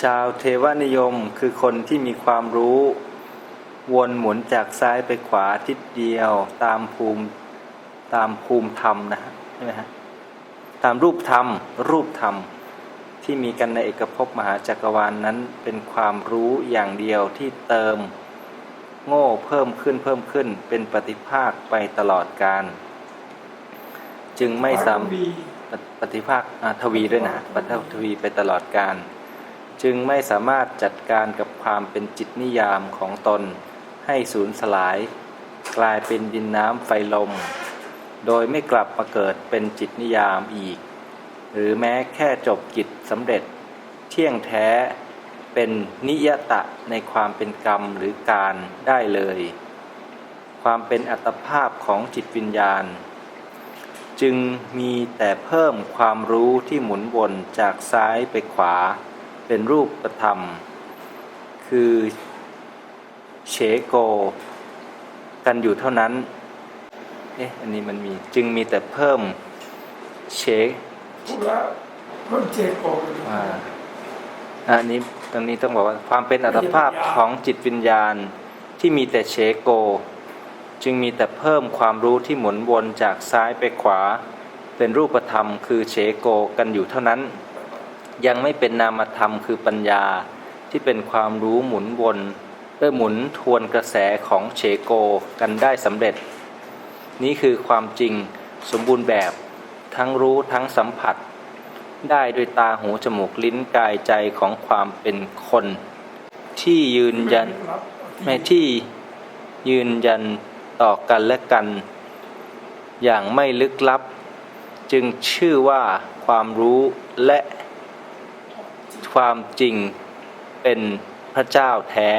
ชาวเทวนิยมคือคนที่มีความรู้ วนหมุนจากซ้ายไปขวาทิศเดียวตามภูมิตามภูมิธรรมนะฮะใช่ไหมฮะตามรูปธรรม รูปธรรมที่มีกันในเอกภพมหาจักรวาลนนั้นเป็นความรู้อย่างเดียวที่เติม โง่เพิ่มขึ้นเพิ่มขึ้นเป็นปฏิภาคไปตลอดการ จึงไม่สามบีปฏิปฏิภาคอ่าทวีด้วยนะปฏิทวีไปตลอดการ จึงไม่สามารถจัดการกับความเป็นจิตนิยามของตน ให้สูญสลาย กลายเป็นดินน้ำไฟลม โดยไม่กลับมาเกิดเป็นจิตนิยามอีก หรือแม้แค่จบกิจสำเร็จ เที่ยงแท้เป็นนิยตะในความเป็นกรรมหรือการได้เลย ความเป็นอัตภาพของจิตวิญญาณ จึงมีแต่เพิ่มความรู้ที่หมุนวนจากซ้ายไปขวา เป็นรูปธรรม คือเฉโก กันอยู่เท่านั้น เอ๊ะ อันนี้มันมีจึงมีแต่เพิ่มเฉพูดว่าเพิ่มเจโกไปเลยอ่าอันนี้ตรงนี้ต้องบอกว่าความเป็นอัตภาพของจิตวิญญาณที่มีแต่เฉโก จึงมีแต่เพิ่มความรู้ที่หมุนวนจากซ้ายไปขวา เป็นรูปธรรมคือเฉโกกันอยู่เท่านั้น ยังไม่เป็นนามธรรมคือปัญญาที่เป็นความรู้หมุนวนเพื่อหมุนทวนกระแสของเฉโกกันได้สำเร็จ นี่คือความจริงสมบูรณ์แบบทั้งรู้ทั้งสัมผัส ได้ด้วยตาหูจมูกลิ้นกายใจของความเป็นคน ที่ยืนยันไม่ที่ยืนยันต่อกันและกัน อย่างไม่ลึกลับ จึงชื่อว่าความรู้และ ความจริงเป็นพระเจ้าแท้